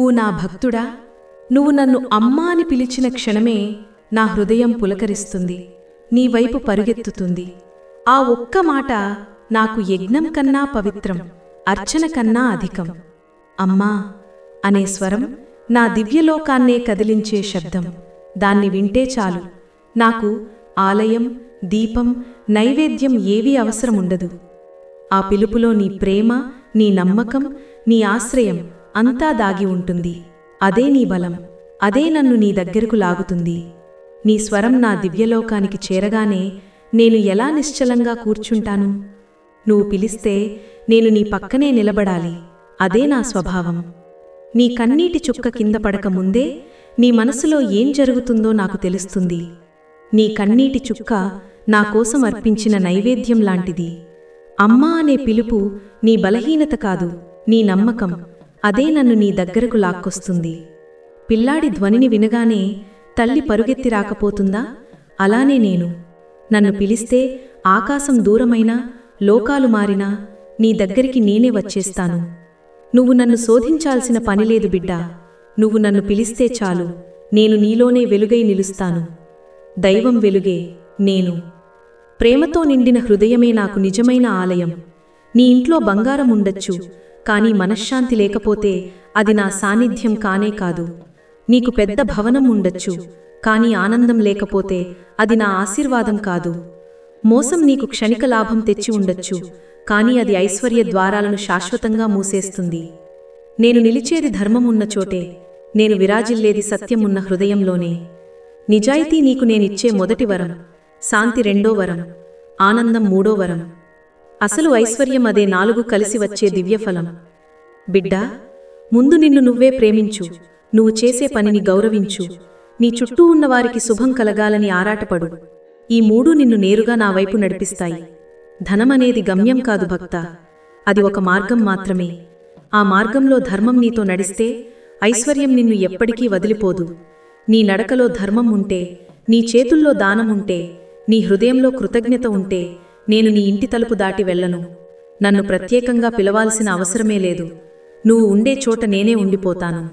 ఊ నా భక్తుడా నువ్వు నన్ను అమ్మా అని పిలిచిన క్షణమే నా హృదయం పులకరిస్తుంది నీ వైపు పరుగెత్తుతుంది. ఆ ఒక్క మాట నాకు యజ్ఞం కన్నా పవిత్రం అర్చన కన్నా అధికం. అమ్మా అనే స్వరం నా దివ్యలోకాన్నే కదిలించే శబ్దం. దాన్ని వింటే చాలు. నాకు ఆలయం దీపం నైవేద్యం ఏవీ అవసరముండదు. ఆ పిలుపులో నీ ప్రేమ నీ నమ్మకం నీ ఆశ్రయం అంతా దాగి ఉంటుంది. అదే నీ బలం. అదే నన్ను నీ దగ్గరకు లాగుతుంది. నీ స్వరం నా దివ్యలోకానికి చేరగానే నేను ఎలా నిశ్చలంగా కూర్చుంటాను? నువ్వు పిలిస్తే నేను నీ పక్కనే నిలబడాలి. అదే నా స్వభావం. నీ కన్నీటి చుక్క కింద పడక ముందే నీ మనసులో ఏం జరుగుతుందో నాకు తెలుస్తుంది. నీ కన్నీటి చుక్క నా కోసం అర్పించిన నైవేద్యం లాంటిది. అమ్మా అనే పిలుపు నీ బలహీనత కాదు నీ నమ్మకం. అదే నన్ను నీ దగ్గరకు లాక్కొస్తుంది. పిల్లాడి ధ్వనిని వినగానే తల్లి పరుగెత్తి రాకపోతుందా? అలానే నేను. నన్ను పిలిస్తే ఆకాశం దూరమైనా లోకాలు మారినా నీ దగ్గరికి నేనే వచ్చేస్తాను. నువ్వు నన్ను శోధించాల్సిన పనిలేదు బిడ్డా. నువ్వు నన్ను పిలిస్తే చాలు. నేను నీలోనే వెలుగై నిలుస్తాను. దైవం వెలుగే నేను. ప్రేమతో నిండిన హృదయమే నాకు నిజమైన ఆలయం. నీ ఇంట్లో బంగారం ఉండొచ్చు. కానీ మనశ్శాంతి లేకపోతే అది నా సాన్నిధ్యం కానే కాదు. నీకు పెద్ద భవనం ఉండొచ్చు కానీ ఆనందం లేకపోతే అది నా ఆశీర్వాదం కాదు. మోసం నీకు క్షణిక లాభం తెచ్చి ఉండొచ్చు కానీ అది ఐశ్వర్య ద్వారాలను శాశ్వతంగా మూసేస్తుంది. నేను నిలిచేది ధర్మం ఉన్న చోటే నేను విరాజిల్లేది సత్యం ఉన్న హృదయంలోనే. నిజాయితీ నీకు నేనిచ్చే మొదటి వరం శాంతి రెండో వరం ఆనందం మూడో వరం. అసలు ఐశ్వర్యం అదే నాలుగు కలిసి వచ్చే దివ్యఫలం. బిడ్డా ముందు నిన్ను నువ్వే ప్రేమించు. నువ్వు చేసే పనిని గౌరవించు. నీ చుట్టూ ఉన్నవారికి శుభం కలగాలని ఆరాటపడు. ఈ మూడు నిన్ను నేరుగా నా వైపు నడిపిస్తాయి. ధనమనేది గమ్యం కాదు భక్త. అది ఒక మార్గం మాత్రమే. ఆ మార్గంలో ధర్మం నీతో నడిస్తే ఐశ్వర్యం నిన్ను ఎప్పటికీ వదిలిపోదు. నీ నడకలో ధర్మం ఉంటే నీ చేతుల్లో దానం ఉంటే నీ హృదయంలో కృతజ్ఞత ఉంటే నేను నీ ఇంటి తలుపు దాటి వెళ్ళను. నన్ను ప్రత్యేకంగా పిలవాల్సిన అవసరమే లేదు. నువ్వు ఉండే చోట నేనే ఉండిపోతాను.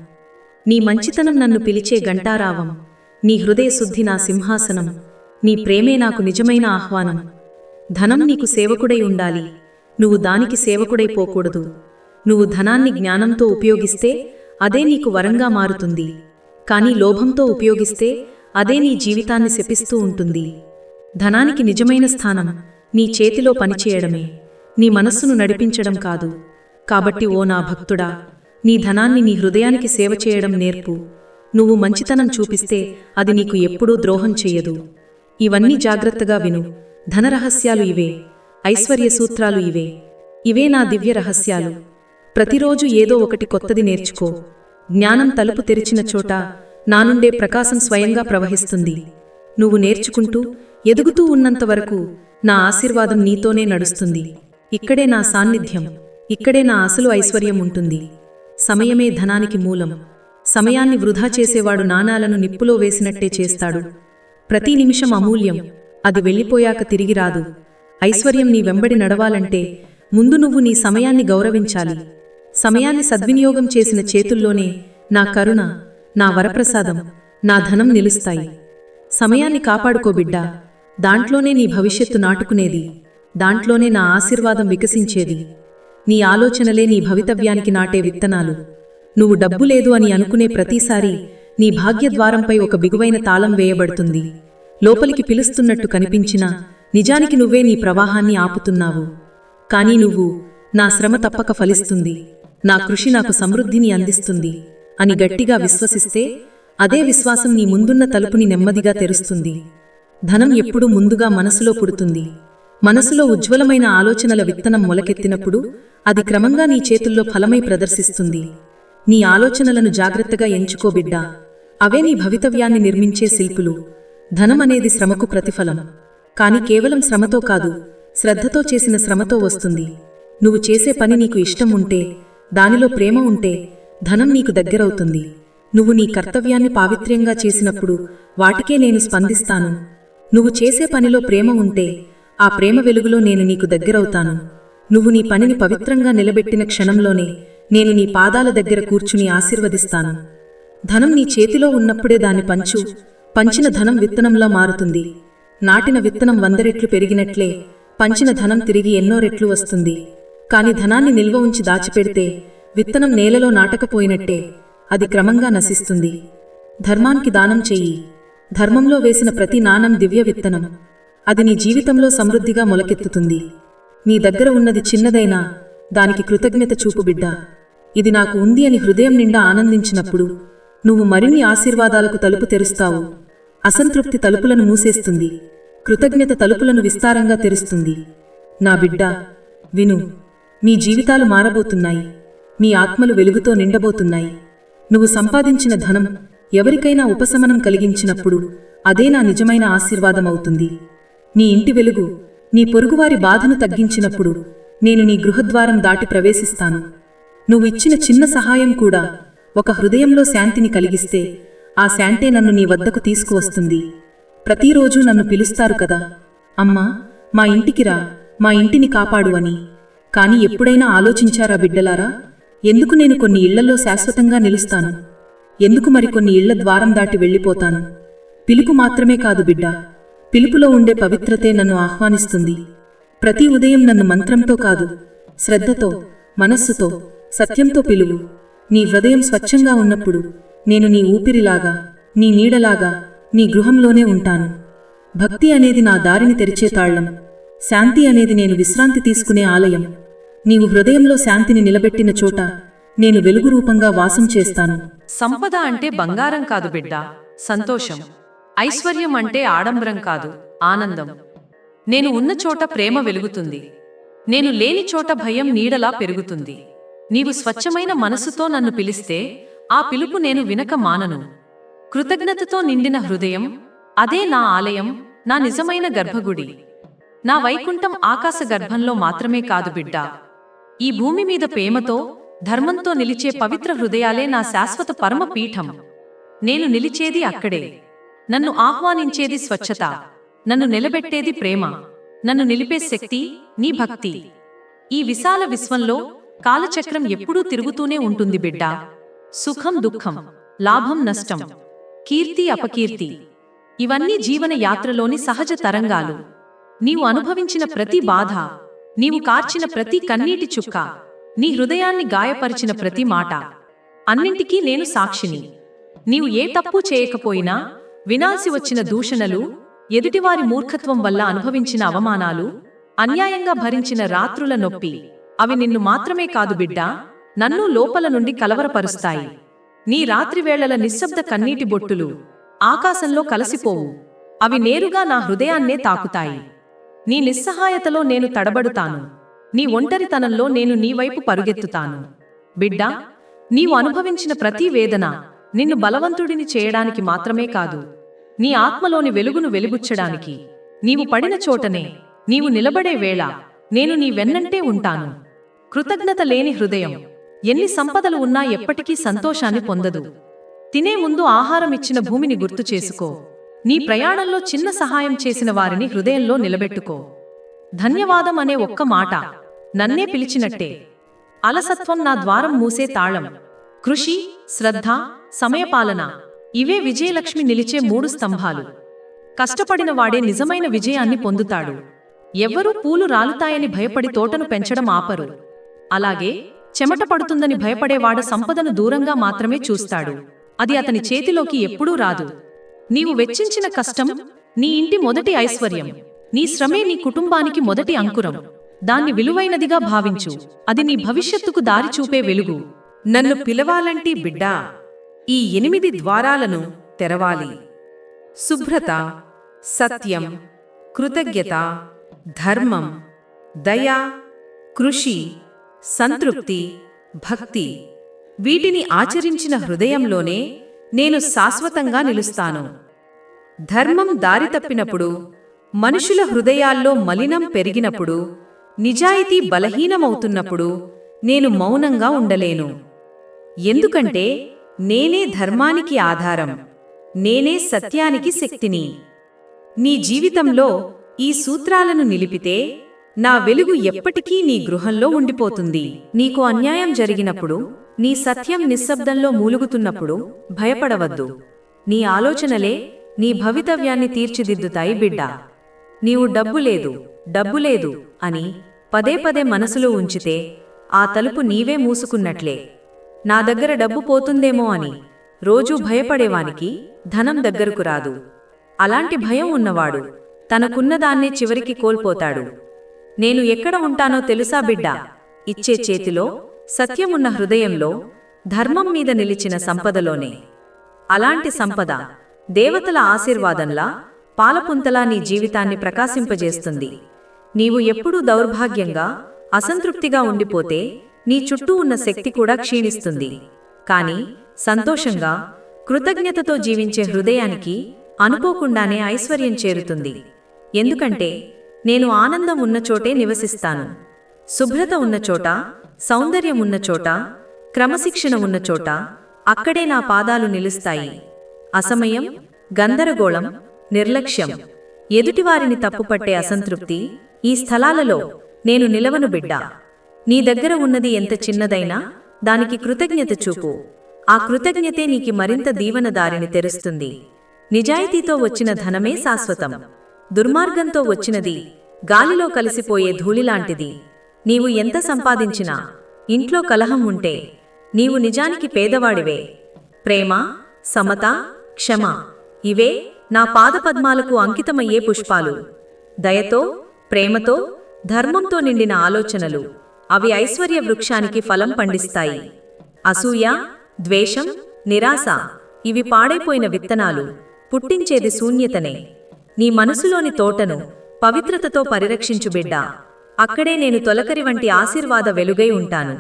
నీ మంచితనం నన్ను పిలిచే గంటారావం నీ హృదయ శుద్ధి నా సింహాసనం. నీ ప్రేమే నాకు నిజమైన ఆహ్వానం. ధనం నీకు సేవకుడై ఉండాలి. నువ్వు దానికి సేవకుడై పోకూడదు. నువ్వు ధనాన్ని జ్ఞానంతో ఉపయోగిస్తే అదే నీకు వరంగా మారుతుంది. కానీ లోభంతో ఉపయోగిస్తే అదే నీ జీవితాన్ని శపిస్తూ ఉంటుంది. ధనానికి నిజమైన స్థానం. నీ చేతిలో పనిచేయడమే. నీ మనస్సును నడిపించడం కాదు. కాబట్టి ఓ నా భక్తుడా నీ ధనాన్ని నీ హృదయానికి సేవ చేయడం నేర్పు. నువ్వు మంచితనం చూపిస్తే అది నీకు ఎప్పుడూ ద్రోహం చెయ్యదు. ఇవన్నీ జాగ్రత్తగా విను. ధనరహస్యాలు ఇవే. ఐశ్వర్య సూత్రాలు ఇవే. ఇవే నా దివ్య రహస్యాలు. ప్రతిరోజు ఏదో ఒకటి కొత్తది నేర్చుకో. జ్ఞానం తలుపు తెరిచిన చోట నా నుండే ప్రకాశం స్వయంగా ప్రవహిస్తుంది. నువ్వు నేర్చుకుంటూ ఎదుగుతూ ఉన్నంత వరకు నా ఆశీర్వాదం నీతోనే నడుస్తుంది. ఇక్కడే నా సాన్నిధ్యం. ఇక్కడే నా అసలు ఐశ్వర్యం ఉంటుంది. సమయమే ధనానికి మూలం. సమయాన్ని వృధా చేసేవాడు నాణాలను నిప్పులో వేసినట్టే చేస్తాడు. ప్రతి నిమిషం అమూల్యం. అది వెళ్ళిపోయాక తిరిగి రాదు. ఐశ్వర్యం నీ వెంబడి నడవాలంటే ముందు నువ్వు నీ సమయాన్ని గౌరవించాలి. సమయాన్ని సద్వినియోగం చేసిన చేతుల్లోనే నా కరుణ నా వరప్రసాదం నా ధనం నిలుస్తాయి. సమయాన్ని కాపాడుకో బిడ్డా. దాంట్లోనే నీ భవిష్యత్తు నాటుకునేది. దాంట్లోనే నా ఆశీర్వాదం వికసించేది. నీ ఆలోచనలే నీ భవితవ్యానికి నాటే విత్తనాలు. నువ్వు డబ్బు లేదు అని అనుకునే ప్రతిసారి నీ భాగ్యద్వారంపై ఒక బిగువైన తాళం వేయబడుతుంది. లోపలికి పిలుస్తున్నట్టు కనిపించినా నిజానికి నువ్వే నీ ప్రవాహాన్ని ఆపుతున్నావు. కానీ నువ్వు నా శ్రమ తప్పక ఫలిస్తుంది. నా కృషి నాకు సమృద్ధిని అందిస్తుంది. అని గట్టిగా విశ్వసిస్తే అదే విశ్వాసం నీ ముందున్న తలుపుని నెమ్మదిగా తెరుస్తుంది. ధనం ఎప్పుడూ ముందుగా మనసులో పుడుతుంది. మనసులో ఉజ్వలమైన ఆలోచనల విత్తనం మొలకెత్తినప్పుడు అది క్రమంగా నీ చేతుల్లో ఫలమై ప్రదర్శిస్తుంది. నీ ఆలోచనలను జాగ్రత్తగా ఎంచుకో బిడ్డా. అవే నీ భవితవ్యాన్ని నిర్మించే శిల్పులు. ధనం అనేది శ్రమకు ప్రతిఫలం. కాని కేవలం శ్రమతో కాదు శ్రద్ధతో చేసిన శ్రమతో వస్తుంది. నువ్వు చేసే పని నీకు ఇష్టం ఉంటే దానిలో ప్రేమ ఉంటే ధనం నీకు దగ్గరవుతుంది. నువ్వు నీ కర్తవ్యాన్ని పావిత్ర్యంగా చేసినప్పుడు వాటికే నేను స్పందిస్తాను. నువ్వు చేసే పనిలో ప్రేమ ఉంటే ఆ ప్రేమ వెలుగులో నేను నీకు దగ్గరవుతాను. నువ్వు నీ పనిని పవిత్రంగా నిలబెట్టిన క్షణంలోనే నేను నీ పాదాల దగ్గర కూర్చుని ఆశీర్వదిస్తాను. ధనం నీ చేతిలో ఉన్నప్పుడే దాన్ని పంచు. పంచిన ధనం విత్తనంలా మారుతుంది. నాటిన విత్తనం వంద రెట్లు పెరిగినట్లే పంచిన ధనం తిరిగి ఎన్నో రెట్లు వస్తుంది. కాని ధనాన్ని నిల్వ ఉంచి దాచిపెడితే విత్తనం నేలలో నాటకపోయినట్టే అది క్రమంగా నశిస్తుంది. ధర్మానికి దానం చెయ్యి. ధర్మంలో వేసిన ప్రతి నాణం దివ్య విత్తనం. అది నీ జీవితంలో సమృద్ధిగా మొలకెత్తుతుంది. నీ దగ్గర ఉన్నది చిన్నదైనా దానికి కృతజ్ఞత చూపు బిడ్డ. ఇది నాకు ఉంది అని హృదయం నిండా ఆనందించినప్పుడు నువ్వు మరిన్ని ఆశీర్వాదాలకు తలుపు తెరుస్తావు. అసంతృప్తి తలుపులను మూసేస్తుంది. కృతజ్ఞత తలుపులను విస్తారంగా తెరుస్తుంది. నా బిడ్డ విను. మీ జీవితాలు మారబోతున్నాయి. మీ ఆత్మలు వెలుగుతో నిండబోతున్నాయి. నువ్వు సంపాదించిన ధనం ఎవరికైనా ఉపశమనం కలిగించినప్పుడు అదే నా నిజమైన ఆశీర్వాదమవుతుంది. నీ ఇంటి వెలుగు నీ పొరుగువారి బాధను తగ్గించినప్పుడు నేను నీ గృహద్వారం దాటి ప్రవేశిస్తాను. నువ్విచ్చిన చిన్న సహాయం కూడా ఒక హృదయంలో శాంతిని కలిగిస్తే ఆ శాంతే నన్ను నీ వద్దకు తీసుకువస్తుంది. ప్రతిరోజు నన్ను పిలుస్తారు కదా. అమ్మా మా ఇంటికి రా మా ఇంటిని కాపాడు అని. కాని ఎప్పుడైనా ఆలోచించారా బిడ్డలారా? ఎందుకు నేను కొన్ని ఇళ్ళలో శాశ్వతంగా నిలుస్తాను? ఎందుకు మరికొన్ని ఇళ్ళ ద్వారం దాటి వెళ్ళిపోతాను? పిలుపు మాత్రమే కాదు బిడ్డ. పిలుపులో ఉండే పవిత్రతే నన్ను ఆహ్వానిస్తుంది. ప్రతి ఉదయం నన్ను మంత్రంతో కాదు శ్రద్ధతో మనస్సుతో సత్యంతో పిలువు. నీ హృదయం స్వచ్ఛంగా ఉన్నప్పుడు నేను నీ ఊపిరిలాగా నీ నీడలాగా నీ గృహంలోనే ఉంటాను. భక్తి అనేది నా దారిని తెరిచే తాళ్ళం శాంతి అనేది నేను విశ్రాంతి తీసుకునే ఆలయం. నీవు హృదయంలో శాంతిని నిలబెట్టిన చోట నేను వెలుగు రూపంగా వాసం చేస్తాను. సంపద అంటే బంగారం కాదు బిడ్డ సంతోషం. ఐశ్వర్యం అంటే ఆడంబరం కాదు ఆనందం. నేను ఉన్న చోట ప్రేమ వెలుగుతుంది. నేను లేని చోట భయం నీడలా పెరుగుతుంది. నీవు స్వచ్ఛమైన మనసుతో నన్ను పిలిస్తే ఆ పిలుపు నేను వినక మానను. కృతజ్ఞతతో నిండిన హృదయం అదే నా ఆలయం నా నిజమైన గర్భగుడి. నా వైకుంఠం ఆకాశ గర్భంలో మాత్రమే కాదు బిడ్డ. ఈ భూమి మీద ప్రేమతో ధర్మంతో నిలిచే పవిత్ర హృదయాలే నా శాశ్వత పరమ పీఠం నేను నిలిచేది అక్కడే. నన్ను ఆహ్వానించేది స్వచ్ఛత. నన్ను నిలబెట్టేది ప్రేమ. నన్ను నిలిపే శక్తి నీ భక్తి. ఈ విశాల విశ్వంలో కాలచక్రం ఎప్పుడూ తిరుగుతూనే ఉంటుంది బిడ్డ. సుఖం దుఃఖం లాభం నష్టం. కీర్తి అపకీర్తి. ఇవన్నీ జీవన యాత్రలోని సహజ తరంగాలు. నీవు అనుభవించిన ప్రతి బాధ నీవు కార్చిన ప్రతి కన్నీటి చుక్క. నీ హృదయాన్ని గాయపరిచిన ప్రతి మాట. అన్నింటికీ నేను సాక్షిని. నీవు ఏ తప్పు చేయకపోయినా వినాల్సి వచ్చిన దూషణలు ఎదుటివారి మూర్ఖత్వం వల్ల అనుభవించిన అవమానాలు అన్యాయంగా భరించిన రాత్రుల నొప్పి అవి నిన్ను మాత్రమే కాదు బిడ్డా నన్ను లోపల నుండి కలవరపరుస్తాయి. నీ రాత్రివేళల నిశ్శబ్ద కన్నీటి బొట్టులు ఆకాశంలో కలసిపోవు. అవి నేరుగా నా హృదయాన్నే తాకుతాయి. నీ నిస్సహాయతలో నేను తడబడుతాను. నీ ఒంటరితనంలో నేను నీ వైపు పరుగెత్తుతాను. బిడ్డా నీవు అనుభవించిన ప్రతి వేదన నిన్ను బలవంతుడిని చేయడానికి మాత్రమే కాదు నీ ఆత్మలోని వెలుగును వెలుగుచ్చడానికి నీవు పడిన చోటనే నీవు నిలబడే వేళ నేను నీ వెన్నంటే ఉంటాను. కృతజ్ఞత లేని హృదయం ఎన్ని సంపదలు ఉన్నా ఎప్పటికీ సంతోషాన్ని పొందదు. తినే ముందు ఆహారం ఇచ్చిన భూమిని గుర్తు చేసుకో. నీ ప్రయాణంలో చిన్న సహాయం చేసిన వారిని హృదయంలో నిలబెట్టుకో. ధన్యవాదం అనే ఒక్క మాట నన్నే పిలిచినట్టే. అలసత్వం నా ద్వారం మూసే తాళం. కృషి శ్రద్ధ సమయపాలన ఇవే విజయలక్ష్మి నిలిచే మూడు స్తంభాలు. కష్టపడిన వాడే నిజమైన విజయాన్ని పొందుతాడు. ఎవ్వరూ పూలు రాలుతాయని భయపడి తోటను పెంచడం ఆపరు. అలాగే చెమట పడుతుందని భయపడేవాడు సంపదను దూరంగా మాత్రమే చూస్తాడు. అది అతని చేతిలోకి ఎప్పుడూ రాదు. నీవు వెచ్చించిన కష్టం నీ ఇంటి మొదటి ఐశ్వర్యం నీ శ్రమే నీ కుటుంబానికి మొదటి అంకురం. దాన్ని విలువైనదిగా భావించు. అది నీ భవిష్యత్తుకు దారి చూపే వెలుగు. నన్ను పిలవాలంటి బిడ్డా ఈ ఎనిమిది ద్వారాలను తెరవాలి. శుభ్రత సత్యం కృతజ్ఞత ధర్మం దయ కృషి సంతృప్తి భక్తి వీటిని ఆచరించిన హృదయంలోనే నేను శాశ్వతంగా నిలుస్తాను. ధర్మం దారి తప్పినప్పుడు మనుషుల హృదయాల్లో మలినం పెరిగినప్పుడు నిజాయితీ బలహీనమవుతున్నప్పుడు నేను మౌనంగా ఉండలేను. ఎందుకంటే నేనే ధర్మానికి ఆధారం. నేనే సత్యానికి శక్తిని. నీ జీవితంలో ఈ సూత్రాలను నిలిపితే నా వెలుగు ఎప్పటికీ నీ గృహంలో ఉండిపోతుంది. నీకు అన్యాయం జరిగినప్పుడు నీ సత్యం నిశ్శబ్దంలో మూలుగుతున్నప్పుడు భయపడవద్దు. నీ ఆలోచనలే నీ భవితవ్యాన్ని తీర్చిదిద్దుతాయి బిడ్డా. నీవు డబ్బు లేదు. డబ్బు లేదు అని పదే పదే మనసులో ఉంచితే ఆ తలుపు నీవే మూసుకున్నట్లే. నా దగ్గర డబ్బు పోతుందేమో అని రోజూ భయపడేవానికి ధనం దగ్గరకు రాదు. అలాంటి భయం ఉన్నవాడు తనకున్నదాన్నే చివరికి కోల్పోతాడు. నేను ఎక్కడ ఉంటానో తెలుసా బిడ్డా? ఇచ్చే చేతిలో సత్యమున్న హృదయంలో ధర్మం మీద నిలిచిన సంపదలోనే. అలాంటి సంపద దేవతల ఆశీర్వాదంలా పాలపుంతలా నీ జీవితాన్ని ప్రకాశింపజేస్తుంది. నీవు ఎప్పుడూ దౌర్భాగ్యంగా అసంతృప్తిగా ఉండిపోతే నీ చుట్టూ ఉన్న శక్తి కూడా క్షీణిస్తుంది. కాని సంతోషంగా కృతజ్ఞతతో జీవించే హృదయానికి అనుకోకుండానే ఐశ్వర్యం చేరుతుంది. ఎందుకంటే నేను ఆనందం ఉన్న చోటే నివసిస్తాను. శుభ్రత ఉన్న చోట సౌందర్యం ఉన్న చోట క్రమశిక్షణ ఉన్న చోట అక్కడే నా పాదాలు నిలుస్తాయి. అసమయం గందరగోళం నిర్లక్ష్యం ఎదుటివారిని తప్పుపట్టే అసంతృప్తి ఈ స్థలాలలో నేను నిలవను బిడ్డా. నీ దగ్గర ఉన్నది ఎంత చిన్నదైనా దానికి కృతజ్ఞత చూపు. ఆ కృతజ్ఞతే నీకి మరింత దీవన దారిని తెరుస్తుంది. నిజాయితీతో వచ్చిన ధనమే శాశ్వతం. దుర్మార్గంతో వచ్చినది గాలిలో కలిసిపోయే ధూళిలాంటిది. నీవు ఎంత సంపాదించినా ఇంట్లో కలహం ఉంటే నీవు నిజానికి పేదవాడివే. ప్రేమ సమత క్షమ ఇవే నా పాదపద్మాలకు అంకితమయ్యే పుష్పాలు. దయతో ప్రేమతో ధర్మంతో నిండిన ఆలోచనలు. అవి ఐశ్వర్య వృక్షానికి ఫలం పండిస్తాయి. అసూయ ద్వేషం నిరాశ ఇవి పాడైపోయిన విత్తనాలు. పుట్టించేది శూన్యతనే. నీ మనసులోని తోటను పవిత్రతతో పరిరక్షించు బిడ్డా. అక్కడే నేను తొలకరి వంటి ఆశీర్వాద వెలుగై ఉంటాను.